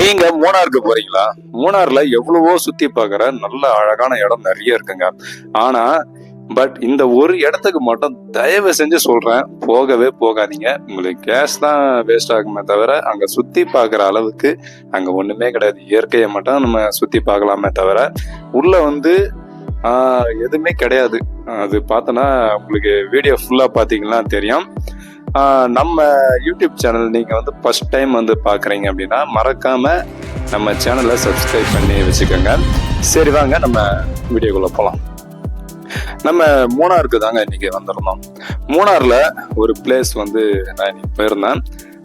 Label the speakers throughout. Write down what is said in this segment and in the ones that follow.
Speaker 1: நீங்க மூணாருக்கு போறீங்களா? மூணார்ல எவ்வளவோ சுத்தி பார்க்குற நல்ல அழகான இடம் நிறைய இருக்குங்க. ஆனா பட் இந்த ஒரு இடத்துக்கு மட்டும் தயவு செஞ்சு சொல்றேன் போகவே போகாதீங்க. உங்களுக்கு கேஸ் தான் வேஸ்ட் ஆகுமே தவிர அங்க சுத்தி பார்க்குற அளவுக்கு அங்க ஒண்ணுமே கிடையாது. இயற்கையை மட்டும் நம்ம சுத்தி பார்க்கலாமே தவிர உள்ள வந்து எதுவுமே கிடையாது. அது பார்த்தோன்னா உங்களுக்கு வீடியோ ஃபுல்லாக பார்த்தீங்கன்னா தெரியும். நம்ம யூடியூப் சேனல் நீங்கள் வந்து ஃபஸ்ட் டைம் வந்து பார்க்குறீங்க அப்படின்னா மறக்காம நம்ம சேனலை சப்ஸ்கிரைப் பண்ணி வச்சுக்கோங்க. சரி வாங்க நம்ம வீடியோக்குள்ளே போகலாம் நம்ம மூணாருக்கு தாங்க இன்னைக்கு வந்திருந்தோம். மூணாரில் ஒரு பிளேஸ் வந்து நான் இன்னைக்கு போயிருந்தேன்.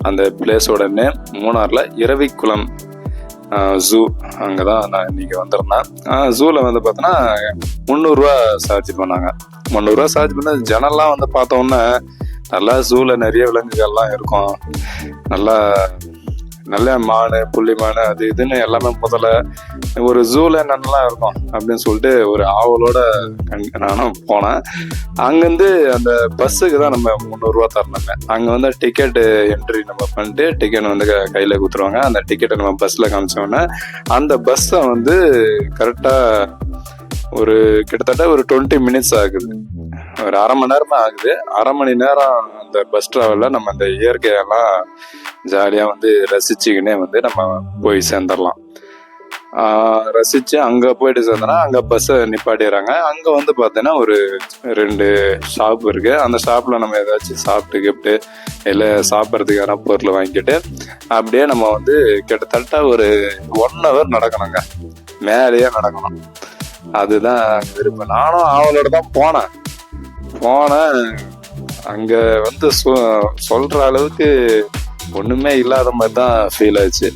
Speaker 1: அந்த பிளேஸோட நேம் இரவிக்குளம் ஜூ அங்கே தான் நான் இன்னைக்கு வந்திருந்தேன். ஜூவில் வந்து பார்த்தோன்னா முந்நூறுரூவா சார்ஜ் பண்ணாங்க. முந்நூறுரூவா சார்ஜ் பண்ண ஜனல்லாம் வந்து பார்த்தோன்னே நல்லா ஜூவில் நிறைய விலங்குகள்லாம் இருக்கும். நல்லா நல்ல மானு புள்ளி மானு அது இதுன்னு எல்லாமே முதல்ல ஒரு ஜூல என்னென்னலாம் இருக்கும் அப்படின்னு சொல்லிட்டு ஒரு ஆவலோட நானும் போனேன். அங்கேருந்து அந்த பஸ்ஸுக்கு தான் நம்ம முந்நூறுரூவா தரணுங்க. அங்கே வந்து டிக்கெட்டு என்ட்ரி நம்ம பண்ணிட்டு டிக்கெட் வந்து க- கையில் கொடுத்துருவாங்க. அந்த டிக்கெட்டை நம்ம பஸ்ஸில் காமிச்சோன்னே அந்த பஸ்ஸை வந்து கரெக்டாக ஒரு கிட்டத்தட்ட ஒரு டுவெண்ட்டி மினிட்ஸ் ஆகுது. ஒரு அரை மணி நேரமாக ஆகுது. அரை மணி நேரம் அந்த பஸ் ட்ராவலில் நம்ம அந்த இயற்கையெல்லாம் ஜாலியாக வந்து ரசிச்சுக்கினே வந்து நம்ம போய் சேர்ந்துடலாம். ரசித்து அங்கே போயிட்டு சேர்ந்தோன்னா அங்கே பஸ்ஸை நிப்பாட்டிடுறாங்க. அங்கே வந்து பார்த்தீங்கன்னா ஒரு ரெண்டு ஷாப் இருக்குது அந்த ஷாப்பில் நம்ம ஏதாச்சும் சாப்பிட்டு கிப்ட்டு இல்லை சாப்பிட்றதுக்கான பொருள் வாங்கிட்டு அப்படியே நம்ம வந்து கிட்டத்தட்ட ஒரு ஒன் ஹவர் நடக்கணுங்க. மேலேயே நடக்கணும். அதுதான் விருப்பம். நானும் அவளோட தான் போனேன். போனேன் அங்க வந்து சொ- சொல்ற அளவுக்கு ஒண்ணுமே இல்லாத மாதிரி தான் ஃபீல் ஆச்சு.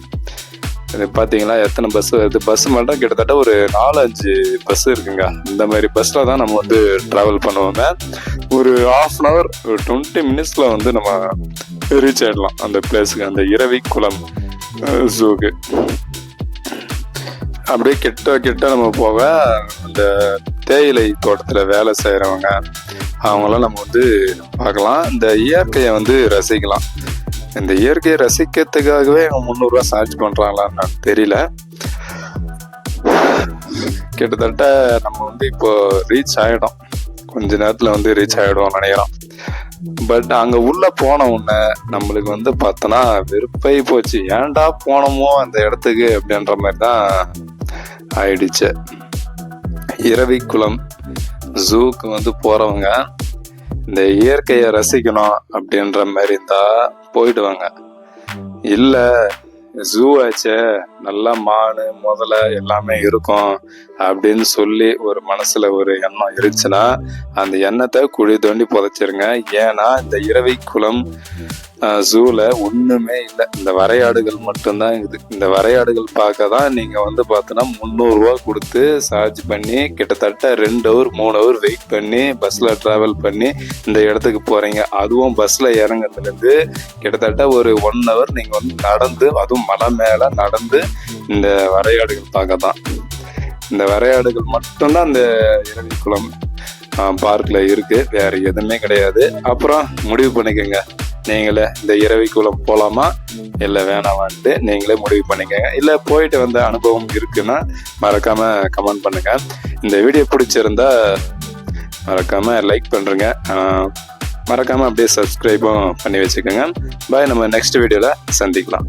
Speaker 1: இது பாத்தீங்களா எத்தனை பஸ் வருது பஸ் மட்டும் கிட்டத்தட்ட ஒரு நாலு அஞ்சு பஸ் இருக்குங்க. இந்த மாதிரி பஸ்ல தான் நம்ம வந்து டிராவல் பண்ணுவோங்க. ஒரு ஹாஃப் அன் ஹவர் ஒரு டுவெண்ட்டி மினிட்ஸ்ல வந்து நம்ம ரீச் ஆயிடலாம். அந்த பிளேஸுக்கு அந்த இரவி குளம் ஜூக்கு அப்படியே கிட்ட கிட்ட நம்ம போக அந்த தேயிலை தோட்டத்துல வேலை செய்யறவங்க அவங்களாம் நம்ம வந்து பார்க்கலாம். இந்த இயற்கையை வந்து ரசிக்கலாம். இந்த இயற்கையை ரசிக்கிறதுக்காகவே அவங்க முந்நூறுரூவா சார்ஜ் பண்ணுறாங்களான்னு தெரியல. கிட்டத்தட்ட நம்ம வந்து இப்போ ரீச் ஆகிடும் கொஞ்ச நேரத்தில் வந்து ரீச் ஆகிடுவோம் நினைக்கிறோம். பட் அங்கே உள்ளே போன உடனே நம்மளுக்கு வந்து பார்த்தோன்னா வெறுப்பை போச்சு. ஏன்டா போனோமோ அந்த இடத்துக்கு அப்படின்ற மாதிரி தான் ஆயிடுச்சு. இரவிக்குளம் ஜூக்கு வந்து போறவங்க இந்த இயற்கையை ரசிக்கணும் அப்படின்ற மாதிரி இருந்தால் போயிடுவாங்க. இல்லை ஜூ ஆச்சே நல்லா மானு முதல்ல எல்லாமே இருக்கும் அப்படின்னு சொல்லி ஒரு மனசுல ஒரு எண்ணம் இருந்துச்சுன்னா அந்த எண்ணத்தை குழி தோண்டி புதைச்சிருங்க. ஏன்னா இந்த இரவை குளம் ஜூல ஒண்ணுமே இல்லை. இந்த வரையாடுகள் மட்டும்தான் இருக்குது இந்த வரையாடுகள் பார்க்க தான் நீங்க வந்து பார்த்தோன்னா முந்நூறுரூவா கொடுத்து சார்ஜ் பண்ணி கிட்டத்தட்ட ரெண்டு ஹவர் மூணு ஹவர் வெயிட் பண்ணி பஸ்ல டிராவல் பண்ணி இந்த இடத்துக்கு போறீங்க. அதுவும் பஸ்ல இறங்குறதுலேருந்து கிட்டத்தட்ட ஒரு ஒன் ஹவர் நீங்க வந்து நடந்து அதுவும் மலை மேல நடந்து இந்த வரையாடுகள் பார்க்க தான் இந்த வரையாடுகள் மட்டும்தான் அந்த இரவி குளம் பார்க்கில் இருக்கு. வேற எதுவுமே கிடையாது. அப்புறம் முடிவு பண்ணிக்கோங்க. நீங்களே இந்த இரவிக்குளம் போகலாமா இல்லை வேணாமான்ட்டு நீங்களே முடிவு பண்ணிக்கோங்க. இல்லை போயிட்டு வந்த அனுபவம் இருக்குன்னா மறக்காம கமெண்ட் பண்ணுங்க. இந்த வீடியோ பிடிச்சிருந்தா மறக்காம லைக் பண்ணுறங்க மறக்காமல் அப்படியே சப்ஸ்கிரைபும் பண்ணி வச்சுக்கோங்க. பாய் நம்ம நெக்ஸ்ட் வீடியோவில் சந்திக்கலாம்.